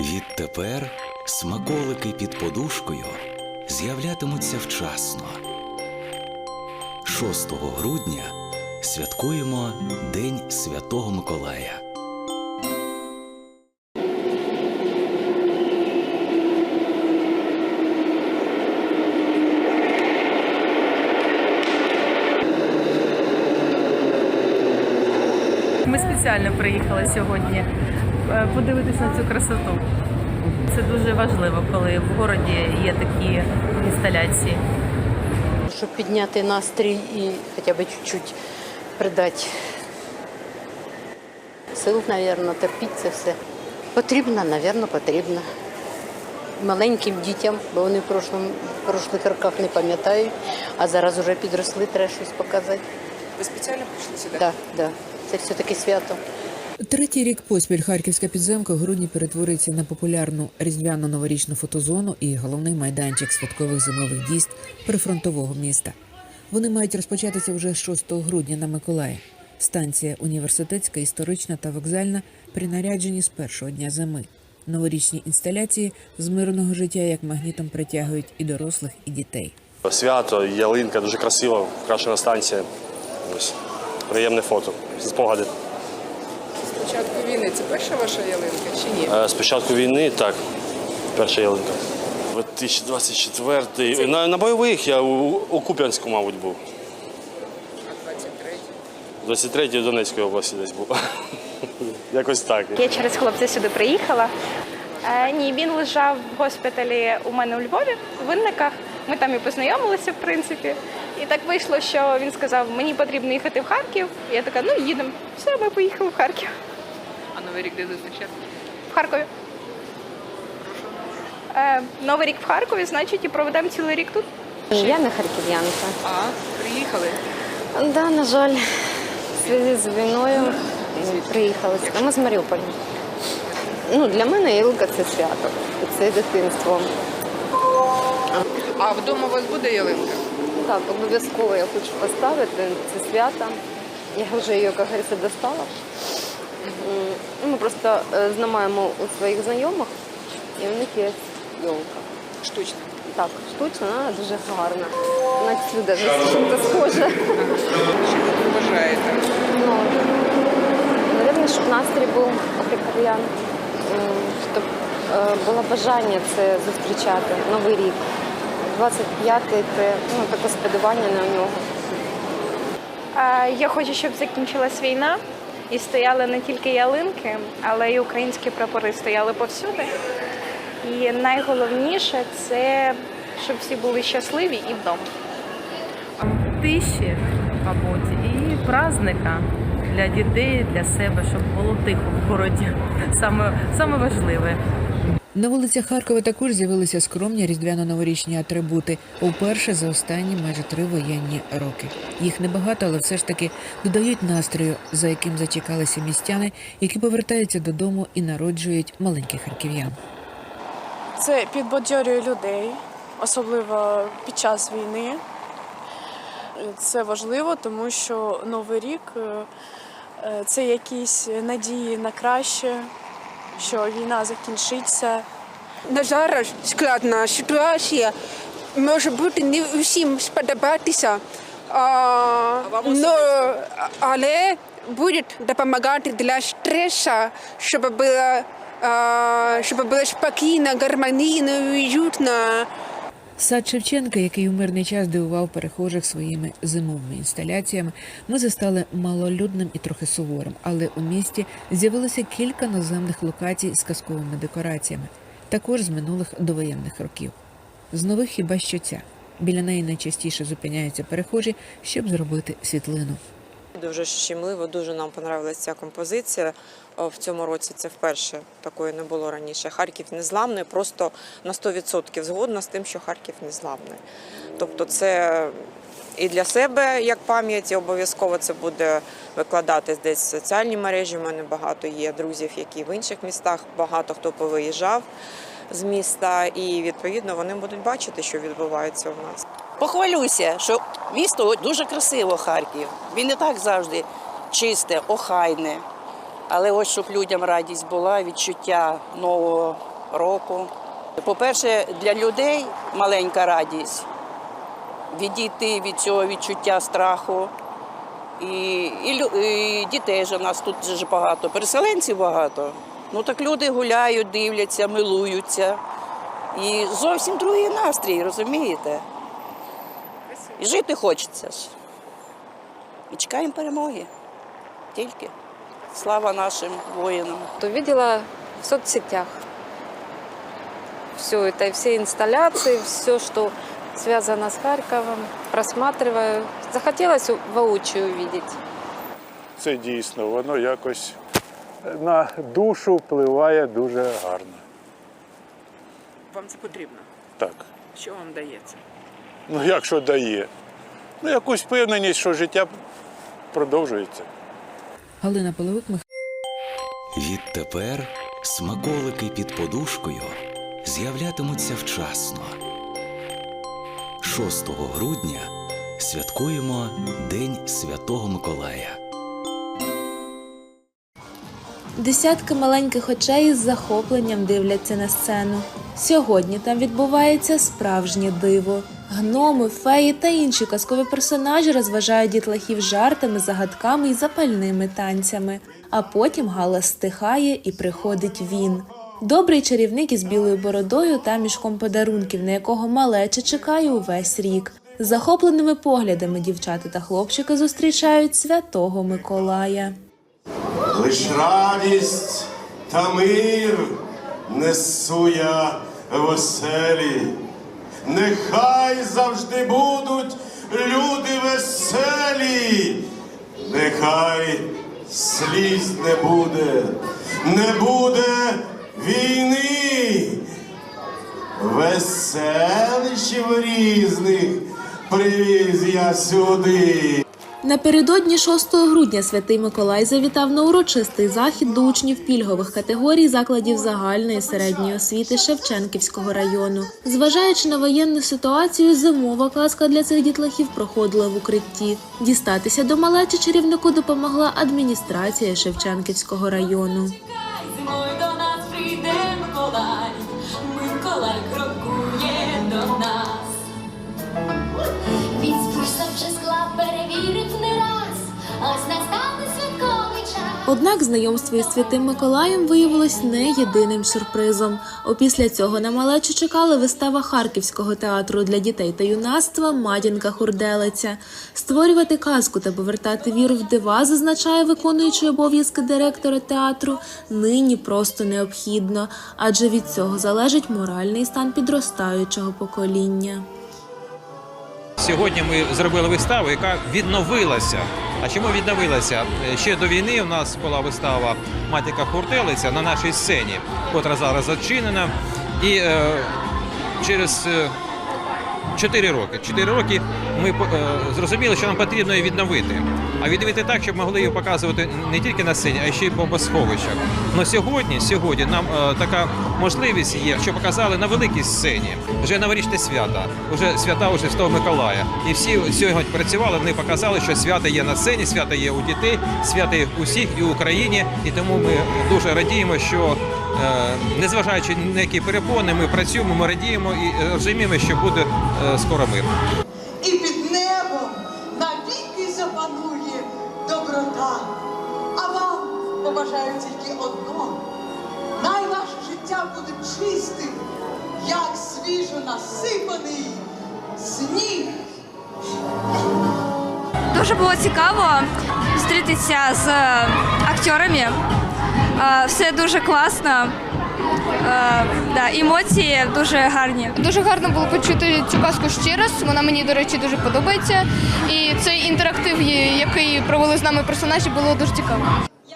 Відтепер смаколики під подушкою з'являтимуться вчасно. 6 грудня святкуємо День Святого Миколая. Ми спеціально приїхали сьогодні подивитися на цю красоту. Це дуже важливо, коли в городі є такі інсталяції. Щоб підняти настрій і хоча б чуть-чуть придати сил, мабуть, терпіти це все. Потрібно, мабуть, потрібно. Маленьким дітям, бо вони в прошлому, в прошлих роках не пам'ятають, а зараз вже підросли, треба щось показати. Ви спеціально прийшли сюди? Так, так. Це все-таки свято. Третій рік поспіль харківська підземка в грудні перетворюється на популярну різдвяну новорічну фотозону і головний майданчик святкових зимових дійств прифронтового міста. Вони мають розпочатися вже 6 грудня на Миколаї. Станція університетська, історична та вокзальна принаряджені з першого дня зими. Новорічні інсталяції з мирного життя як магнітом притягують і дорослих, і дітей. Свято, ялинка, дуже красиво, крашена станція. Ось. Приємне фото. Спогади. Війни це перша ваша ялинка чи ні? Е, З початку війни, так, перша ялинка. 2024 на, на бойових я у, у Куп'янську, мабуть, був. А 23 23 в Донецької області десь був. Якось так. Я через хлопця сюди приїхала. Е, ні, він лежав в госпіталі у мене у Львові, в Винниках. Ми там і познайомилися, в принципі. І так вийшло, що він сказав, мені потрібно їхати в Харків. Я така, ну їдемо. Все, ми поїхали в Харків. А новий рік де зустрічати? В Харкові. Е, Новий рік в Харкові, значить, і проведемо цілий рік тут. Я не харків'янка. А, приїхали. Да, на жаль, в зв'язку з війною приїхали. сюди. Ми з Маріуполя. Ну, для мене Ілка це свято, це дитинство. А вдома у вас буде ялинка? Так, обов'язково я хочу поставити це свято. Я вже її, як говориться, достала. М, Ми просто е, знімаємо у своїх знайомих, і в них є йолка. Штучна. Так, штучна, вона дуже гарна. На цю навіть чим-то схожа. Що ви вважаєте? Ну, наверное, щоб настрій був харків'ян, щоб е, було бажання це зустрічати, Новий рік. 25-й це ну, таке сподівання на нього. Е, Я хочу, щоб закінчилась війна і стояли не тільки ялинки, але й українські прапори стояли повсюди. І найголовніше це щоб всі були щасливі і вдома. Тиші, мабуть, і праздника для дітей, для себе, щоб було тихо в городі. Саме, саме важливе. На вулицях Харкова також з'явилися скромні різдвяно-новорічні атрибути. Уперше за останні майже три воєнні роки. Їх небагато, але все ж таки додають настрою, за яким зачекалися містяни, які повертаються додому і народжують маленьких харків'ян. Це підбадьорює людей, особливо під час війни. Це важливо, тому що Новий рік е, е, це якісь надії на краще, що війна закінчиться. На зараз складна ситуація. Може бути не усім сподобатися, а, но, але буде допомагати для стресу, щоб було, а, щоб було спокійно, гармонійно, і уютно. Сад Шевченка, який у мирний час дивував перехожих своїми зимовими інсталяціями, ми застали малолюдним і трохи суворим, але у місті з'явилося кілька наземних локацій з казковими декораціями, також з минулих довоєнних років. З нових хіба що ця. Біля неї найчастіше зупиняються перехожі, щоб зробити світлину. Дуже щемливо, дуже нам понравилася ця композиція. В цьому році це вперше такої не було раніше. Харків незламний, просто на 100% згодна з тим, що Харків незламний. Тобто, це і для себе як пам'ять, і обов'язково це буде викладатись десь в соціальні мережі. У мене багато є друзів, які в інших містах, багато хто повиїжджав з міста, і відповідно вони будуть бачити, що відбувається у нас. Похвалюся, що місто дуже красиво Харків. Він не так завжди чисте, охайне. Але ось щоб людям радість була, відчуття нового року. По-перше, для людей маленька радість відійти від цього відчуття страху. І, і, і дітей же в нас тут же ж багато, переселенців багато. Ну так люди гуляють, дивляться, милуються. І зовсім другий настрій, розумієте? І жити хочеться ж. І чекаємо перемоги. Тільки. Слава нашим воїнам. Увидела в соцсетях все это, все инсталляции, все, что связано с Харьковом, просматриваю. Захотелось воочию увидеть. Це дійсно, воно якось на душу впливає дуже гарно. Вам це потрібно? Так. Що вам дається? Ну як що дає? Ну, якусь впевненість, що життя продовжується. Галина Половик, Відтепер смаколики під подушкою з'являтимуться вчасно. 6 грудня святкуємо День Святого Миколая. Десятки маленьких очей з захопленням дивляться на сцену. Сьогодні там відбувається справжнє диво. Гноми, феї та інші казкові персонажі розважають дітлахів жартами, загадками і запальними танцями. А потім галас стихає і приходить він. Добрий чарівник із білою бородою та мішком подарунків, на якого малеча чекає увесь рік. Захопленими поглядами дівчата та хлопчики зустрічають святого Миколая. Лиш радість та мир несу я в. Нехай завжди будуть люди веселі, нехай сліз не буде, не буде війни, веселищів різних привіз я сюди. Напередодні 6 грудня святий Миколай завітав на урочистий захід до учнів пільгових категорій закладів загальної середньої освіти Шевченківського району. Зважаючи на воєнну ситуацію, зимова казка для цих дітлахів проходила в укритті. Дістатися до малечі чарівнику допомогла адміністрація Шевченківського району. Зимою до нас прийде Миколай, Миколай Однак знайомство із святим Миколаєм виявилось не єдиним сюрпризом. Опісля цього на малечу чекала вистава Харківського театру для дітей та юнацтва Матінка Хурделиця. Створювати казку та повертати віру в дива, зазначає виконуючий обов'язки директора театру, нині просто необхідно, адже від цього залежить моральний стан підростаючого покоління. Сьогодні ми зробили виставу, яка відновилася. А чому відновилася? Е, Ще до війни у нас була вистава Матіка Хуртелиця на нашій сцені, котра зараз зачинена. І е, через е, 4 роки. 4 роки ми е, зрозуміли, що нам потрібно її відновити. А відновити так, щоб могли її показувати не тільки на сцені, а ще й в бомбосховищах. Но сьогодні, сьогодні нам е, така можливість є, що показали на великій сцені. Вже новорічне свята, вже свята уже Святого Миколая. І всі сьогодні працювали, вони показали, що свято є на сцені, свято є у дітей, свято є у всіх і в Україні. І тому ми дуже радіємо, що незважаючи на які перепони, ми працюємо, ми радіємо і е, розуміємо, що буде е, скоро мир. і під небом навіки запанує доброта. А вам побажаю тільки одного. Най ваше життя буде чистим, як свіжо насипаний сніг. Дуже було цікаво зустрітися з е, акторами. Все дуже класно. Да, емоції дуже гарні. Дуже гарно було почути цю казку ще раз. Вона мені, до речі, дуже подобається. І цей інтерактив, який провели з нами персонажі, було дуже цікаво.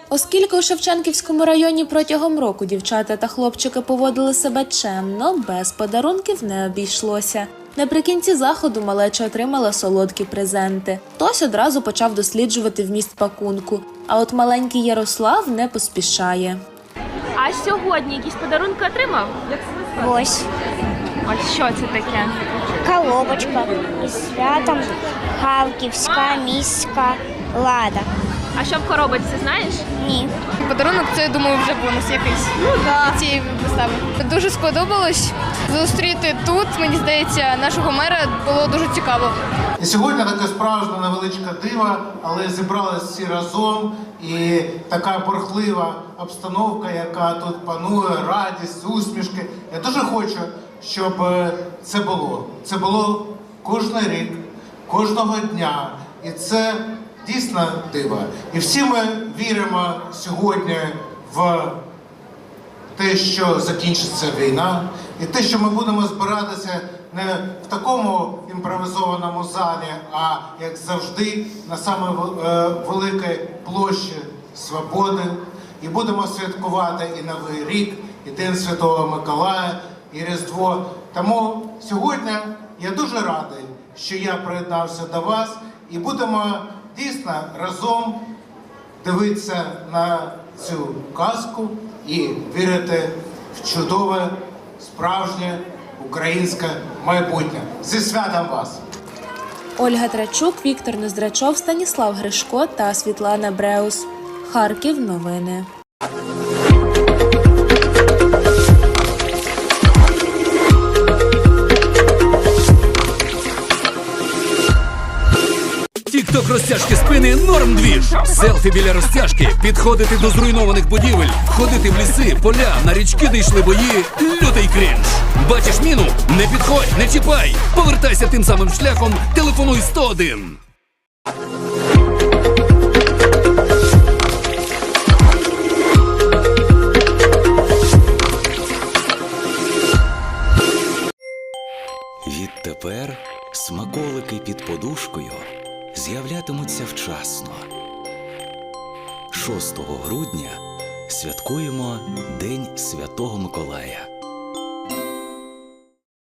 Оскільки у Шевченківському районі протягом року дівчата та хлопчики поводили себе чемно, без подарунків не обійшлося. Наприкінці заходу малеча отримала солодкі презенти. Хтось одразу почав досліджувати вміст пакунку, а от маленький Ярослав не поспішає. А сьогодні якісь подарунки отримав? Ось Ось що це таке? коробочка із святом Харківська міська лада. А що в коробочці, знаєш? Ні. Подарунок це, я думаю, вже бонус якийсь ну, да. цієї вистави. Дуже сподобалось зустріти тут. Мені здається, нашого мера було дуже цікаво. І сьогодні така справжня невеличка дива, але зібралися всі разом. І така бурхлива обстановка, яка тут панує, радість, усмішки. Я дуже хочу, щоб е, це було. Це було кожен рік, кожного дня. І це дійсно диво. І всі ми віримо сьогодні в те, що закінчиться війна, і те, що ми будемо збиратися не в такому імпровізованому залі, а як завжди, на саме великій площі Свободи, і будемо святкувати і Новий рік, і День Святого Миколая, і Різдво. Тому сьогодні я дуже радий, що я приєднався до вас, і будемо дійсно разом дивитися на цю казку і вірити в чудове, справжнє українське майбутнє. Зі святом вас! Ольга Трачук, Віктор Нездрачов, Станіслав Гришко та Світлана Бреус. Харків. Новини. Тікток розтяжки спини норм двіж. Селфі біля розтяжки, підходити до зруйнованих будівель, ходити в ліси, поля, на річки, де йшли бої. Лютий крінж. Бачиш міну? Не підходь, не чіпай. Повертайся тим самим шляхом, телефонуй 101. З'являтимуться вчасно. 6 грудня святкуємо День Святого Миколая.